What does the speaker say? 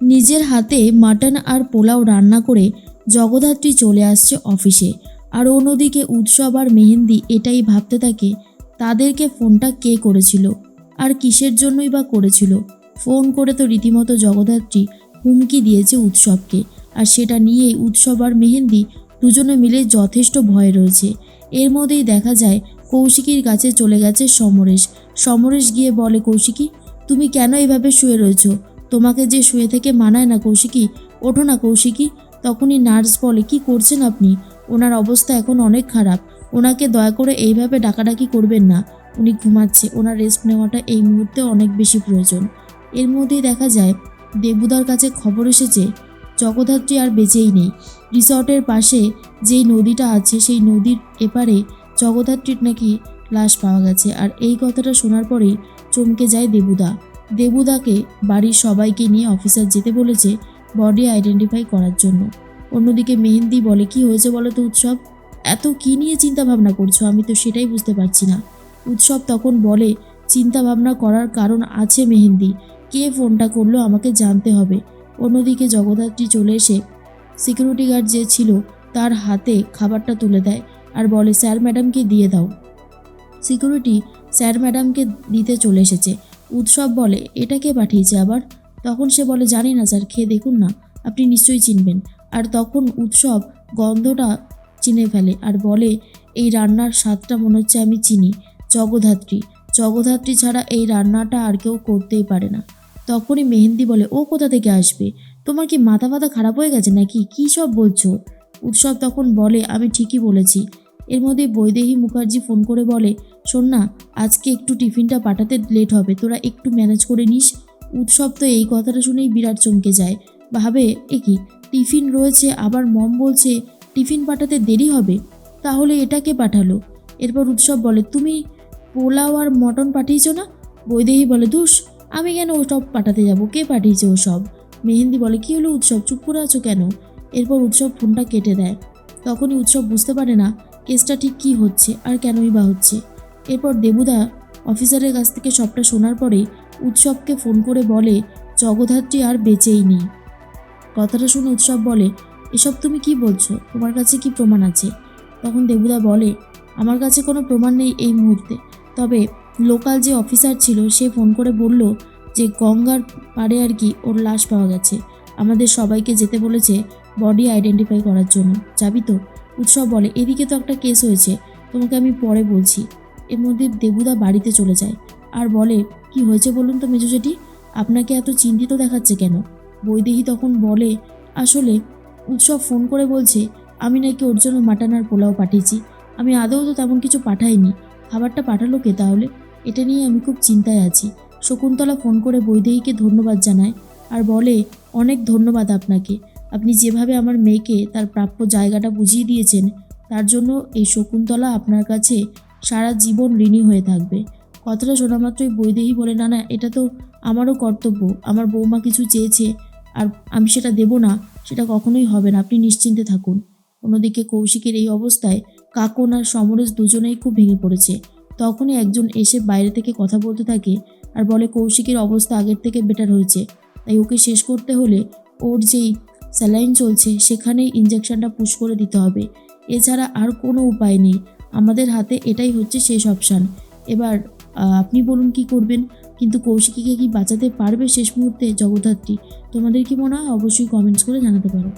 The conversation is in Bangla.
নিজের হাতে মাটন আর পোলাও রান্না করে জগদ্ধাত্রী চলে আসছে অফিসে। আর অন্যদিকে উৎসব আর মেহেন্দি এটাই ভাবতে থাকে, তাদেরকে ফোনটা কে করেছিল? আর কিসের জন্যই বা করেছিল? ফোন করে তো রীতিমতো জগদ্ধাত্রী হুমকি দিয়েছে উৎসবকে। আর সেটা নিয়েই উৎসব আর মেহেন্দি দুজনে মিলে যথেষ্ট ভয় রয়েছে। এর মধ্যেই দেখা যায়, কৌশিকীর কাছে চলে গেছে সমরেশ। সমরেশ গিয়ে বলে, কৌশিকী, তুমি কেন এভাবে শুয়ে রয়েছো? তোমাকে যে শুয়ে থেকে মানায় না কৌশিকী, ওঠো না কৌশিকী। তখনই নার্স বলে, কি করছেন আপনি? ওনার অবস্থা এখন অনেক খারাপ। ওনাকে দয়া করে এইভাবে ডাকাডাকি করবেন না। উনি ঘুমাচ্ছে। ওনার রেস্ট নেওয়াটা এই মুহূর্তে অনেক বেশি প্রয়োজন। এর মধ্যেই দেখা যায়, দেবুদার কাছে খবর এসেছে, জগদ্ধাত্রী আর বেঁচেই নেই। রিসর্টের পাশে যেই নদীটা আছে, সেই নদীর এপারে জগদ্ধাত্রীর নাকি লাশ পাওয়া গেছে। আর এই কথাটা শোনার পরেই চমকে যায় দেবুদা। দেবুদাকে বাড়ির সবাইকে নিয়ে অফিসার যেতে বলেছে বডি আইডেন্টিফাই করার জন্য। অন্যদিকে মেহেন্দি বলে, কি হয়েছে বলো তো উৎসব? এত কি নিয়ে চিন্তা ভাবনা করছ? আমি তো সেটাই বুঝতে পারছি না। উৎসব তখন বলে চিন্তা ভাবনা করার কারণ আছে মেহেন্দি। কে ফোনটা করল আমাকে জানতে হবে। অন্যদিকে জগদ্ধাত্রী চলে এসে সিকিউরিটি গার্ড যে ছিল তার হাতে খাবারটা তুলে দেয় আর বলে, স্যার ম্যাডামকে দিয়ে দাও। সিকিউরিটি স্যার ম্যাডামকে দিতে চলে এসেছে। উৎসব বলে, এটা কে পাঠিয়েছে আবার? তখন সে বলে, জানি না স্যার, খেয়ে দেখুন না, আপনি নিশ্চয়ই চিনবেন। আর তখন উৎসব গন্ধটা চিনে ফেলে আর বলে, এই রান্নার স্বাদটা মনে হচ্ছে আমি চিনি, জগধাত্রী। জগধাত্রী ছাড়া এই রান্নাটা আর কেউ করতেই পারে না। তখনই মেহেন্দি বলে, ও কোথা থেকে আসবে? তোমার কি মাথা ফাথা খারাপ হয়ে গেছে নাকি? কী সব বলছো? উৎসব তখন বলে, আমি ঠিকই বলেছি। এর মধ্যে বৈদেহী মুখার্জি ফোন করে বলে, শোন না, আজকে একটু টিফিনটা পাঠাতে লেট হবে, তোরা একটু ম্যানেজ করে নিস। উৎসব তো এই কথাটা শুনেই বিরাট চমকে যায়। ভাবে, এ কি, টিফিন রয়েছে, আবার মম বলছে টিফিন পাঠাতে দেরি হবে, তাহলে এটাকে পাঠালো? এরপর উৎসব বলে, তুমি পোলাও আর মটন পাঠিয়েছ না? বৈদেহী বলে ধুস আমি কেন ওসব পাঠাতে যাব? কে পাঠিয়েছে ওসব? মেহেন্দি বলে, কি হলো উৎসব, চুপ করে আছো কেন? এরপর উৎসব ফোনটা কেটে দেয়। তখনই উৎসব বুঝতে পারে না কেসটা ঠিক কী হচ্ছে আর কেনই বা হচ্ছে? এরপর দেবুদা অফিসারের কাছ থেকে সবটা শোনার পরে উৎসবকে ফোন করে বলে, জগদ্ধাত্রী আর বেঁচেই নেই। কথাটা শুনে উৎসব বলে, এসব তুমি কি বলছো? তোমার কাছে কি প্রমাণ আছে? তখন দেবুদা বলে, আমার কাছে কোনো প্রমাণ নেই এই মুহূর্তে। তবে লোকাল যে অফিসার ছিল, সে ফোন করে বলল যে গঙ্গার পাড়ে আর কি ওর লাশ পাওয়া গেছে। আমাদের সবাইকে যেতে বলেছে বডি আইডেন্টিফাই করার জন্য। যাবি তো? উৎসব বলে, এদিকে তো একটা কেস হয়েছে, তোমাকে আমি পরে বলছি। এর মধ্যে দেবুদা বাড়িতে চলে যায় আর বলে, কি হয়েছে বলুন তো মেজো জেঠি? আপনাকে এত চিন্তিত দেখাচ্ছে কেন? বৈদেহী তখন বলে, আসলে উৎসব ফোন করে বলছে, আমি নাকি ওর জন্য মাটন আর পোলাও পাঠিয়েছি। আমি আদৌ তো তেমন কিছু পাঠাইনি। খাবারটা পাঠালো কে তাহলে? এটা নিয়ে আমি খুব চিন্তায় আছি। শকুন্তলা ফোন করে বৈদেহীকে ধন্যবাদ জানায় আর বলে, অনেক ধন্যবাদ আপনাকে। আপনি যেভাবে আমার মেয়েকে তার প্রাপ্য জায়গাটা বুঝিয়ে দিয়েছেন, তার জন্য এই শকুন্তলা আপনার কাছে সারা জীবন ঋণী হয়ে থাকবে। কথাটা শোনা মাত্রই বৈদেহী বলে, না না, এটা তো আমারও কর্তব্য। আমার বৌমা কিছু চেয়েছে আর আমি সেটা দেব না, সেটা কখনোই হবে না। আপনি নিশ্চিন্তে থাকুন। অন্যদিকে কৌশিকের এই অবস্থায় কাকন আর সমরেশ দুজনেই খুব ভেঙে পড়েছে। তখনই একজন এসে বাইরে থেকে কথা বলতে থাকে আর বলে, কৌশিকের অবস্থা আগের থেকে বেটার হয়েছে। তাই ওকে শেষ করতে হলে ওর যেই স্যালাইন চলছে, সেখানেই ইঞ্জেকশনটা পুশ করে দিতে হবে। এছাড়া আর কোনো উপায় নেই। আমাদের হাতে এটাই হচ্ছে শেষ অপশান এবার আপনি বলুন কি করবেন? কিন্তু কৌশিকীকে কি বাঁচাতে পারবে শেষ মুহূর্তে জগদ্ধাত্রী? তোমাদের কি মনে হয়? অবশ্যই কমেন্টস করে জানাতে পারো।